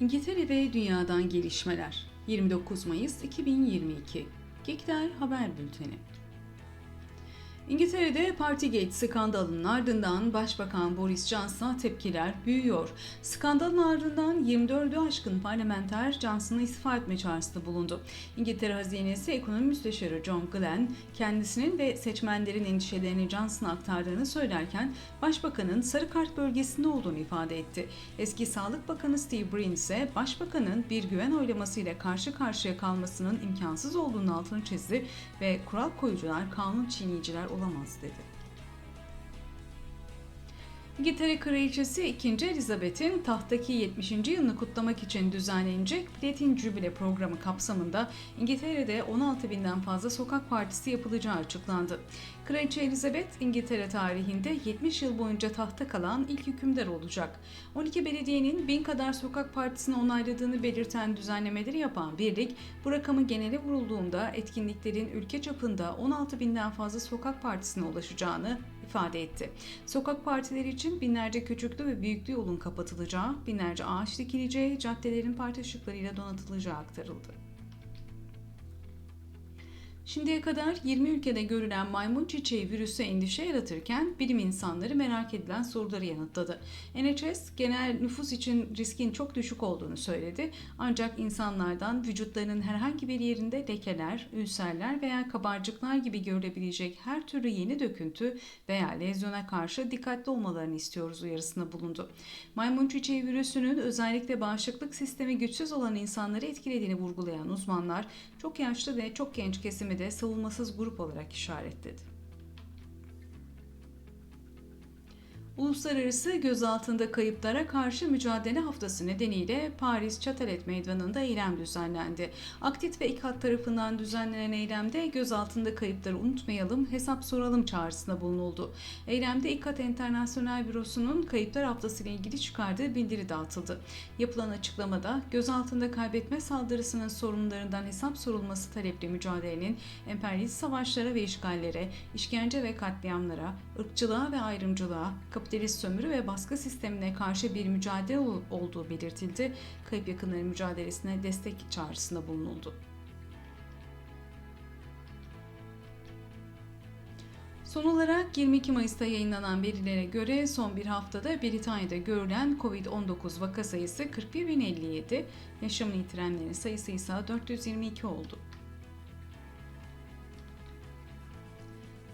İngiltere ve Dünya'dan Gelişmeler. 29 Mayıs 2022 Gekler Haber Bülteni İngiltere'de Partygate skandalının ardından Başbakan Boris Johnson'a tepkiler büyüyor. Skandalın ardından 24'ü aşkın parlamenter Johnson'a istifa etme çağrısında bulundu. İngiltere Hazinesi Ekonomi Müsteşarı John Glenn kendisinin ve seçmenlerin endişelerini Johnson'a aktardığını söylerken Başbakanın sarı kart bölgesinde olduğunu ifade etti. Eski Sağlık Bakanı Steve Breen ise Başbakanın bir güven oylamasıyla karşı karşıya kalmasının imkansız olduğunu altını çizdi ve kural koyucular kanun çiğneyiciler olamaz dedi. İngiltere Kraliçesi 2. Elizabeth'in tahttaki 70. yılını kutlamak için düzenlenecek Platin Jubile programı kapsamında İngiltere'de 16 binden fazla sokak partisi yapılacağı açıklandı. Kraliçe Elizabeth İngiltere tarihinde 70 yıl boyunca tahta kalan ilk hükümdar olacak. 12 belediyenin bin kadar sokak partisini onayladığını belirten düzenlemeleri yapan birlik bu rakamı genele vurulduğunda etkinliklerin ülke çapında 16 binden fazla sokak partisine ulaşacağını ifade etti. Sokak partileri için binlerce küçüklü ve büyüklü yolun kapatılacağı, binlerce ağaç dikileceği, caddelerin parti ışıklarıyla donatılacağı aktarıldı. Şimdiye kadar 20 ülkede görülen maymun çiçeği virüsü endişe yaratırken bilim insanları merak edilen soruları yanıtladı. NHS genel nüfus için riskin çok düşük olduğunu söyledi. Ancak insanlardan vücutlarının herhangi bir yerinde lekeler, ülserler veya kabarcıklar gibi görülebilecek her türlü yeni döküntü veya lezyona karşı dikkatli olmalarını istiyoruz uyarısında bulundu. Maymun çiçeği virüsünün özellikle bağışıklık sistemi güçsüz olan insanları etkilediğini vurgulayan uzmanlar çok yaşlı ve çok genç kesimi de savunmasız grup olarak işaretledi. Uluslararası gözaltında kayıplara karşı mücadele haftası nedeniyle Paris Çatalet Meydanı'nda eylem düzenlendi. Aktit ve İKAT tarafından düzenlenen eylemde gözaltında kayıpları unutmayalım, hesap soralım çağrısında bulunuldu. Eylemde İKAT Enternasyonel Bürosu'nun kayıplar haftası ile ilgili çıkardığı bildiri dağıtıldı. Yapılan açıklamada gözaltında kaybetme saldırısının sorunlarından hesap sorulması taleple mücadelenin emperyalist savaşlara ve işgallere, işkence ve katliamlara, ırkçılığa ve ayrımcılığa, kapitalist sömürü ve baskı sistemine karşı bir mücadele olduğu belirtildi. Kayıp yakınların mücadelesine destek çağrısında bulunuldu. Son olarak 22 Mayıs'ta yayınlanan verilere göre son bir haftada Britanya'da görülen COVID-19 vaka sayısı 41.057, yaşamını yitirenlerin sayısı ise 422 oldu.